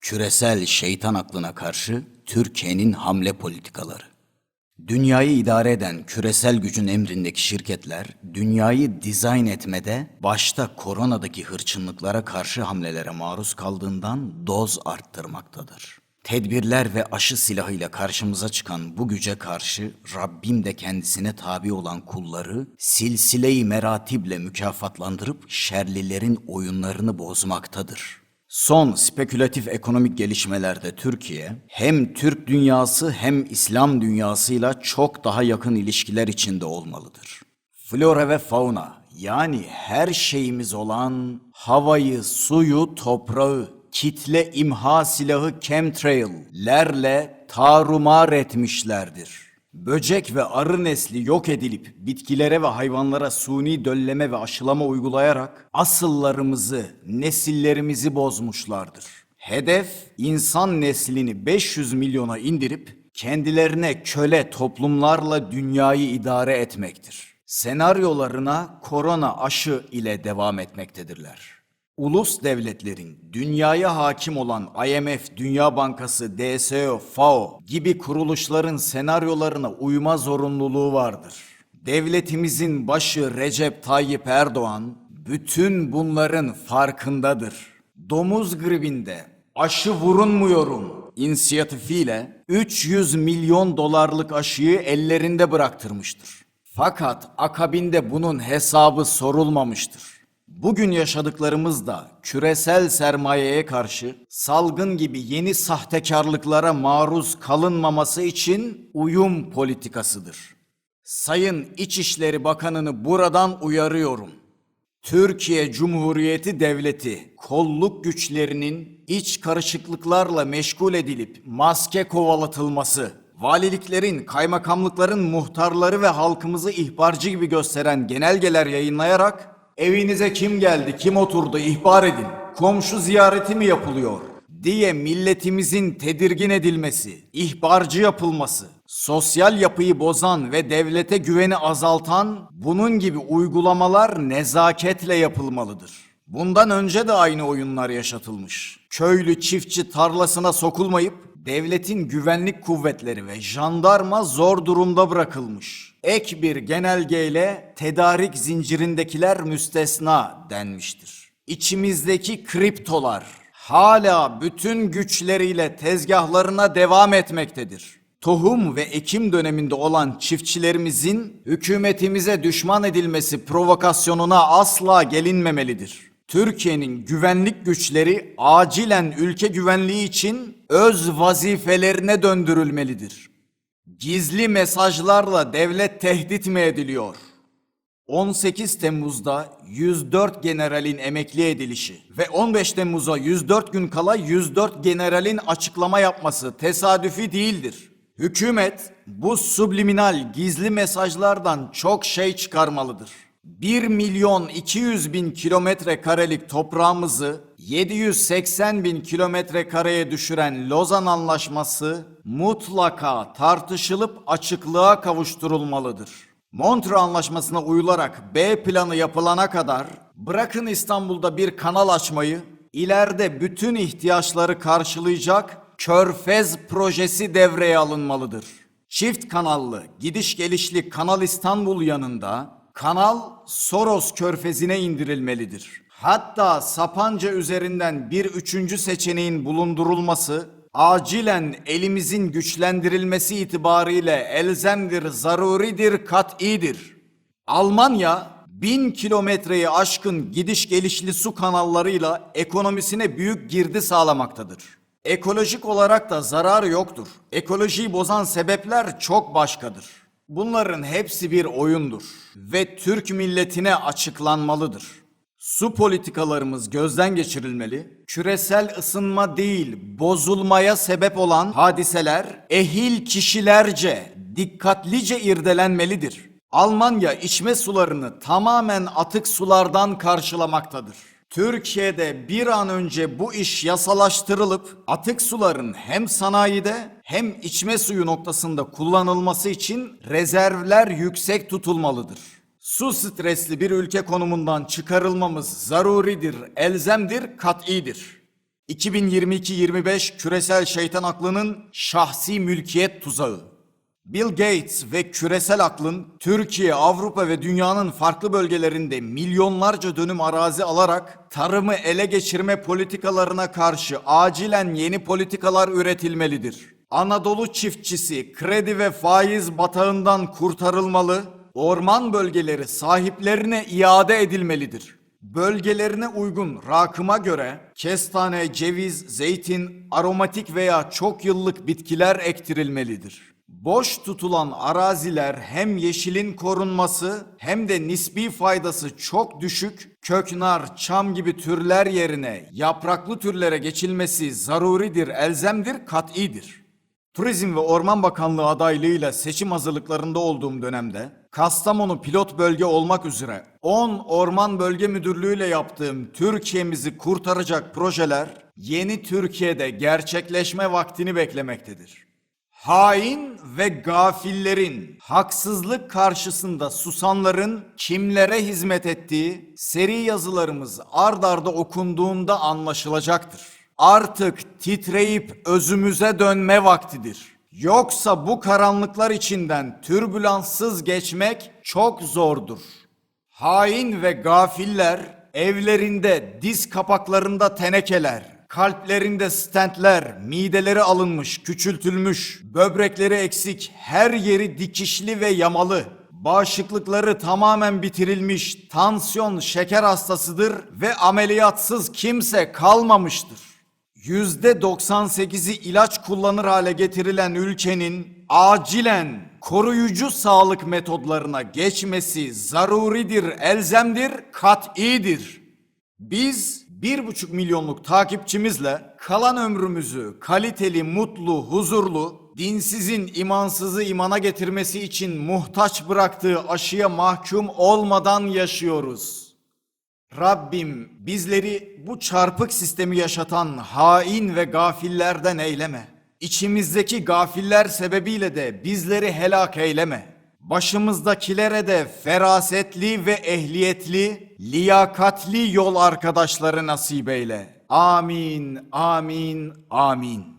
Küresel şeytan aklına karşı Türkiye'nin hamle politikaları. Dünyayı idare eden küresel gücün emrindeki şirketler, dünyayı dizayn etmede başta koronadaki hırçınlıklara karşı hamlelere maruz kaldığından doz arttırmaktadır. Tedbirler ve aşı silahıyla karşımıza çıkan bu güce karşı Rabbim de kendisine tabi olan kulları silsile-i meratible mükafatlandırıp şerlilerin oyunlarını bozmaktadır. Son spekülatif ekonomik gelişmelerde Türkiye hem Türk dünyası hem İslam dünyasıyla çok daha yakın ilişkiler içinde olmalıdır. Flora ve fauna yani her şeyimiz olan havayı, suyu, toprağı, kitle imha silahı chemtrail'lerle tarumar etmişlerdir. Böcek ve arı nesli yok edilip bitkilere ve hayvanlara suni dölleme ve aşılama uygulayarak asıllarımızı, nesillerimizi bozmuşlardır. Hedef insan neslini 500 milyona indirip kendilerine köle toplumlarla dünyayı idare etmektir. Senaryolarına korona aşı ile devam etmektedirler. Ulus devletlerin dünyaya hakim olan IMF, Dünya Bankası, DSO, FAO gibi kuruluşların senaryolarına uyma zorunluluğu vardır. Devletimizin başı Recep Tayyip Erdoğan bütün bunların farkındadır. Domuz gribinde aşı vurunmuyorum inisiyatifiyle 300 milyon dolarlık aşıyı ellerinde bıraktırmıştır. Fakat akabinde bunun hesabı sorulmamıştır. Bugün yaşadıklarımız da küresel sermayeye karşı salgın gibi yeni sahtekarlıklara maruz kalınmaması için uyum politikasıdır. Sayın İçişleri Bakanı'nı buradan uyarıyorum. Türkiye Cumhuriyeti Devleti kolluk güçlerinin iç karışıklıklarla meşgul edilip maske kovalatılması, valiliklerin, kaymakamlıkların muhtarları ve halkımızı ihbarcı gibi gösteren genelgeler yayınlayarak evinize kim geldi, kim oturdu ihbar edin, komşu ziyareti mi yapılıyor diye milletimizin tedirgin edilmesi, ihbarcı yapılması, sosyal yapıyı bozan ve devlete güveni azaltan bunun gibi uygulamalar nezaketle yapılmalıdır. Bundan önce de aynı oyunlar yaşatılmış. Köylü çiftçi tarlasına sokulmayıp devletin güvenlik kuvvetleri ve jandarma zor durumda bırakılmış. Ek bir genelgeyle tedarik zincirindekiler müstesna denmiştir. İçimizdeki kriptolar hala bütün güçleriyle tezgahlarına devam etmektedir. Tohum ve ekim döneminde olan çiftçilerimizin hükümetimize düşman edilmesi provokasyonuna asla gelinmemelidir. Türkiye'nin güvenlik güçleri acilen ülke güvenliği için öz vazifelerine döndürülmelidir. Gizli mesajlarla devlet tehdit mi ediliyor? 18 Temmuz'da 104 generalin emekli edilişi ve 15 Temmuz'a 104 gün kala 104 generalin açıklama yapması tesadüfi değildir. Hükümet bu subliminal gizli mesajlardan çok şey çıkarmalıdır. 1 milyon 200 bin kilometre karelik toprağımızı 780 bin kilometre kareye düşüren Lozan Anlaşması mutlaka tartışılıp açıklığa kavuşturulmalıdır. Montreux Anlaşması'na uyularak B planı yapılana kadar bırakın İstanbul'da bir kanal açmayı, ileride bütün ihtiyaçları karşılayacak Körfez projesi devreye alınmalıdır. Çift kanallı, gidiş gelişli Kanal İstanbul yanında kanal Soros Körfezi'ne indirilmelidir. Hatta Sapanca üzerinden bir üçüncü seçeneğin bulundurulması acilen elimizin güçlendirilmesi itibariyle elzemdir, zaruridir, kat'idir. Almanya bin kilometreyi aşkın gidiş gelişli su kanallarıyla ekonomisine büyük girdi sağlamaktadır. Ekolojik olarak da zararı yoktur. Ekolojiyi bozan sebepler çok başkadır. Bunların hepsi bir oyundur ve Türk milletine açıklanmalıdır. Su politikalarımız gözden geçirilmeli. Küresel ısınma değil, bozulmaya sebep olan hadiseler ehil kişilerce, dikkatlice irdelenmelidir. Almanya içme sularını tamamen atık sulardan karşılamaktadır. Türkiye'de bir an önce bu iş yasalaştırılıp atık suların hem sanayide hem içme suyu noktasında kullanılması için rezervler yüksek tutulmalıdır. Su stresli bir ülke konumundan çıkarılmamız zaruridir, elzemdir, kat'idir. 2022-25 küresel şeytan aklının şahsi mülkiyet tuzağı. Bill Gates ve küresel aklın Türkiye, Avrupa ve dünyanın farklı bölgelerinde milyonlarca dönüm arazi alarak tarımı ele geçirme politikalarına karşı acilen yeni politikalar üretilmelidir. Anadolu çiftçisi kredi ve faiz batağından kurtarılmalı, orman bölgeleri sahiplerine iade edilmelidir. Bölgelerine uygun rakıma göre kestane, ceviz, zeytin, aromatik veya çok yıllık bitkiler ektirilmelidir. Boş tutulan araziler hem yeşilin korunması hem de nispi faydası çok düşük köknar, çam gibi türler yerine yapraklı türlere geçilmesi zaruridir, elzemdir, kat'idir. Turizm ve Orman Bakanlığı adaylığıyla seçim hazırlıklarında olduğum dönemde Kastamonu pilot bölge olmak üzere 10 Orman Bölge Müdürlüğü ile yaptığım Türkiye'mizi kurtaracak projeler yeni Türkiye'de gerçekleşme vaktini beklemektedir. Hain ve gafillerin, haksızlık karşısında susanların kimlere hizmet ettiği seri yazılarımız ard arda okunduğunda anlaşılacaktır. Artık titreyip özümüze dönme vaktidir. Yoksa bu karanlıklar içinden türbülanssız geçmek çok zordur. Hain ve gafiller evlerinde diz kapaklarında tenekeler, kalplerinde stentler, mideleri alınmış, küçültülmüş, böbrekleri eksik, her yeri dikişli ve yamalı. Bağışıklıkları tamamen bitirilmiş, tansiyon, şeker hastasıdır ve ameliyatsız kimse kalmamıştır. %98'i ilaç kullanır hale getirilen ülkenin acilen koruyucu sağlık metodlarına geçmesi zaruridir, elzemdir, kat'idir. Biz bir buçuk milyonluk takipçimizle kalan ömrümüzü kaliteli, mutlu, huzurlu, dinsizin imansızı imana getirmesi için muhtaç bıraktığı aşıya mahkum olmadan yaşıyoruz. Rabbim bizleri bu çarpık sistemi yaşatan hain ve gafillerden eyleme. İçimizdeki gafiller sebebiyle de bizleri helak eyleme. Başımızdakilere de ferasetli ve ehliyetli, liyakatli yol arkadaşları nasip eyle. Amin, amin, amin.